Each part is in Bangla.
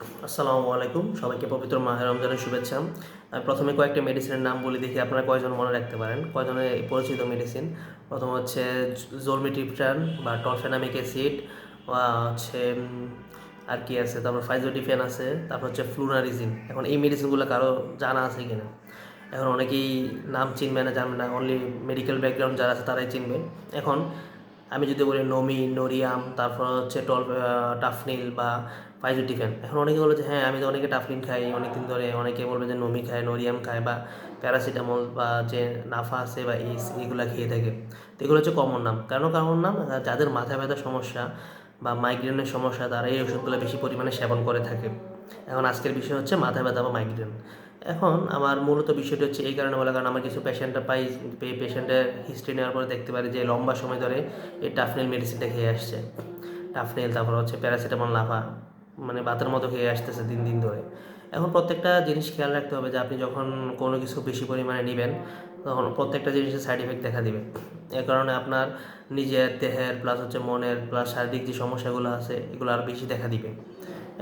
আসসালামু আলাইকুম। সবাইকে পবিত্র মাহে রমজানের শুভেচ্ছা। প্রথমে কয়েকটা মেডিসিনের নাম বলি দেখি, আপনারা কয়জন মনে রাখতে পারেন? কয়জনের পরিচিত মেডিসিন প্রথম হচ্ছে জলমিট্রিপটান বা টলফেনামিক অ্যাসিড, বা হচ্ছে আর কি আছে? তারপর ফাইজোডিফেন আছে, তারপর হচ্ছে ফ্লুনারিজিন। এখন এই মেডিসিনগুলো কারও জানা আছে কিনা? এখন অনেকেই নাম চিনবে না, জানবে না। অনলি মেডিকেল ব্যাকগ্রাউন্ড যারা আছে তারাই চিনবে। এখন আমি যদি বলি নমি, নোরিয়াম, তারপর হচ্ছে টল টাফনিল বা ফাইজোটিফেন এখন অনেকে বলে যে হ্যাঁ আমি তো অনেকে টাফনিল খাই। অনেকদিন ধরে অনেকে বলবে যে নমি খায়, নোরিয়াম খায় বা প্যারাসিটামল বা যে নাফা আছে বা ইস এগুলো খেয়ে থাকে। তো এগুলো হচ্ছে কমন নাম। কেন কমন নাম? যাদের মাথা ব্যথার সমস্যা বা মাইগ্রেনের সমস্যা, তারা এই ওষুধগুলো বেশি পরিমাণে সেবন করে থাকে। এখন আজকের বিষয় হচ্ছে মাথা ব্যথা বা মাইগ্রেন এখন আমার মূলত বিষয়টা হচ্ছে এই কারণে বলা, কারণ আমার কিছু পেশেন্টটা পাই পেশেন্টের হিস্ট্রি নেওয়ার পরে দেখতে পারি যে লম্বা সময় ধরে এই টাফনেল মেডিসিনটা খেয়ে আসছে। টাফনেল তারপর হচ্ছে প্যারাসিটামল লাফা মানে বাতের মতো খেয়ে আসতেছে দিন দিন ধরে। এখন প্রত্যেকটা জিনিস খেয়াল রাখতে হবে যে আপনি যখন কোনো কিছু বেশি পরিমাণে নেবেন, তখন প্রত্যেকটা জিনিসের সাইড এফেক্ট দেখা দিবে। এর কারণে আপনার নিজের দেহের প্লাস হচ্ছে মনের প্লাস শারীরিক যে সমস্যাগুলো আছে, এগুলো আরও বেশি দেখা দিবে।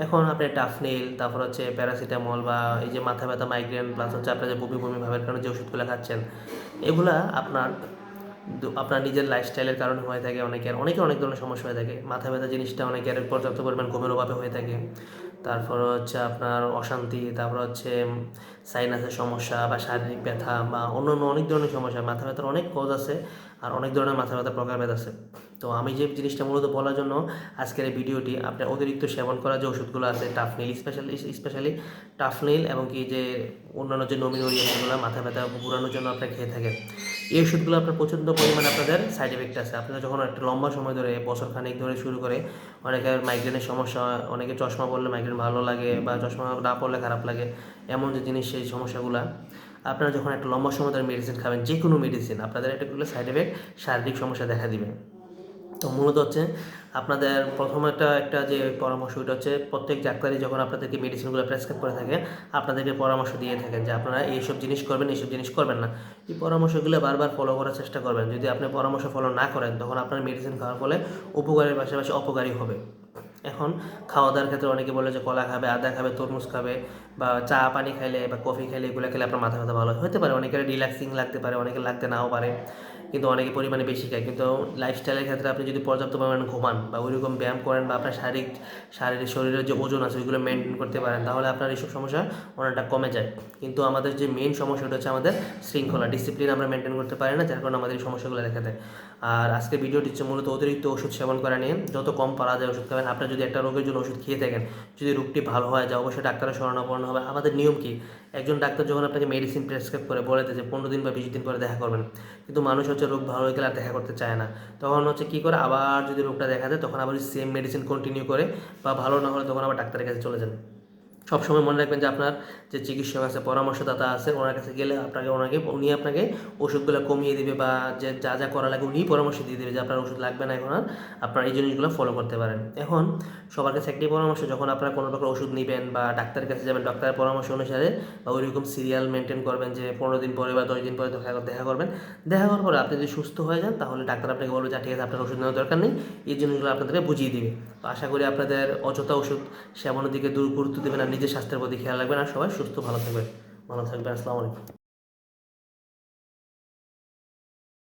এখন আপনি টাফনিল তারপর হচ্ছে প্যারাসিটামল বা এই যে মাথা ব্যথা মাইগ্রেন প্লাস হচ্ছে আপনার যে বমি বমি, ভাবের কারণে যে ওষুধগুলো খাচ্ছেন, এগুলা আপনার আপনার নিজের লাইফস্টাইলের কারণে হয়ে থাকে অনেকের অনেকের অনেক ধরনের সমস্যা হয়ে থাকে। মাথা ব্যথা জিনিসটা অনেকের পর্যাপ্ত পরিমাণ ঘুমের অভাবে হয়ে থাকে। তারপর হচ্ছে আপনার অশান্তি, তারপর হচ্ছে সাইনাসের সমস্যা বা শারীরিক ব্যথা বা অন্য অন্য অনেক ধরনের সমস্যা। মাথা ব্যথার অনেক কজ আছে, আর অনেক ধরনের মাথা ব্যথার প্রকারভেদ আছে। তো আমি যে জিনিসটা মূলত বলার জন্য আজকের এই ভিডিওটি আপনার অতিরিক্ত সেবন করা যে ওষুধগুলো আছে টাফনিল স্পেশালি স্পেশালি টাফনিল এবং কি যে অন্যান্য যে নমিনোরিয়াম সেগুলো মাথা ব্যথা ঘুরানোর জন্য আপনারা খেয়ে থাকেন। এই ওষুধগুলো আপনার প্রচণ্ড পরিমাণে আপনাদের সাইড এফেক্ট আছে। আপনারা যখন একটা লম্বা সময় ধরে বছর খানেক ধরে শুরু করে অনেকের মাইগ্রেনের সমস্যা অনেকে চশমা পড়লে মাইগ্রেন ভালো লাগে বা চশমা না পড়লে খারাপ লাগে, এমন যে জিনিস সেই সমস্যাগুলো। আপনারা যখন একটা লম্বা সময় ধরে মেডিসিন খাবেন যে কোনো মেডিসিন আপনাদের একটা সাইড এফেক্ট শারীরিক সমস্যা দেখা দিবে। তো মূলত হচ্ছে আপনাদের প্রথম একটা একটা যে পরামর্শ, ওইটা হচ্ছে প্রত্যেক ডাক্তারই যখন আপনাদেরকে মেডিসিনগুলো প্রেসক্রাইব করে থাকে, আপনাদেরকে পরামর্শ দিয়ে থাকেন যে আপনারা এইসব জিনিস করবেন, এইসব জিনিস করবেন না। এই পরামর্শগুলো বারবার ফলো করার চেষ্টা করবেন। যদি আপনি পরামর্শ ফলো না করেন, তখন আপনার মেডিসিন খাওয়ার ফলে উপকারের পাশাপাশি অপকারী হবে। এখন খাওয়া দাওয়ার ক্ষেত্রে অনেকে বলে যে কলা খাবে, আদা খাবে, তরমুজ খাবে বা চা, পানি খাইলে বা কফি খাইলে এগুলো খেলে আপনার মাথা ব্যথা ভালো। হতে পারে, অনেকের রিল্যাক্সিং লাগতে পারে, অনেকের লাগতে নাও পারে, কিন্তু অনেকে পরিমাণে বেশি খায়। কিন্তু লাইফস্টাইলের ক্ষেত্রে আপনি যদি পর্যাপ্ত পরিমাণে ঘুমান বা ওইরকম ব্যায়াম করেন বা আপনার শারীরিক শারীরিক শরীরের যে ওজন আছে, ওইগুলো মেনটেন করতে পারেন, তাহলে আপনার এইসব সমস্যা অনেকটা কমে যায়। কিন্তু আমাদের যে মেন সমস্যাটা হচ্ছে আমাদের শৃঙ্খলা ডিসিপ্লিন আমরা মেনটেন করতে পারি না, যার কারণে আমাদের এই সমস্যাগুলো দেখা দেয়। আর আজকে ভিডিওটি হচ্ছে মূলত অতিরিক্ত ওষুধ সেবন করা নিয়ে। যত কম পারা যায় ওষুধ খাবেন, আপনার যদি একটা রোগের জন্য ওষুধ খেয়ে থাকেন, যদি রোগটি ভালো হয়, যা অবশ্যই ডাক্তারের শরণাপন্ন হবে। আমাদের নিয়ম কি? একজন ডাক্তার যখন আপনাকে মেডিসিন প্রেসক্রাইব করে, বলে যে পনেরো দিন বা বিশ দিন পরে দেখা করবেন। কিন্তু মানুষ হচ্ছে রোগ ভালো হয়ে গেলে আর দেখা করতে চায় না। তখন হচ্ছে কী করে? আবার যদি রোগটা দেখা যায় তখন আবার সেম মেডিসিন কন্টিনিউ করে বা ভালো না হলে তখন আবার ডাক্তারের কাছে চলে যান। সবসময় মনে রাখবেন যে আপনার যে চিকিৎসক আছে, পরামর্শদাতা আছে, ওনার কাছে গেলে আপনাকে, ওনাকে, উনি আপনাকে ওষুধগুলো কমিয়ে দিবে বা যে যা যা করা লাগে উনিই পরামর্শ দিয়ে দেবে যে আপনার ওষুধ লাগবে না এখন, আর আপনার এই জিনিসগুলো ফলো করতে পারেন। এখন সবার কাছে একটি পরামর্শ, যখন আপনারা কোনো প্রকার ওষুধ নেবেন বা ডাক্তারের কাছে যাবেন ডাক্তারের পরামর্শ অনুসারে বা ওই রকম সিরিয়াল মেনটেন করবেন যে পনেরো দিন পরে বা দশ দিন পরে দেখা দেখা করবেন। দেখা করার পরে আপনি যদি সুস্থ হয়ে যান, তাহলে ডাক্তার আপনাকে বলবে যে ঠিক আছে, আপনার ওষুধ নেওয়ার দরকার নেই। এই জিনিসগুলো আপনাদেরকে বুঝিয়ে দিবে। তো আশা করি আপনাদের অযথা ওষুধ সেবনের দিকে দূর গুরুত্ব দেবেন। আর নিজের স্বাস্থ্যের প্রতি খেয়াল রাখবেন আর সবাই সুস্থ ভালো থাকবেন। ভালো থাকবেন আসসালামু আলাইকুম।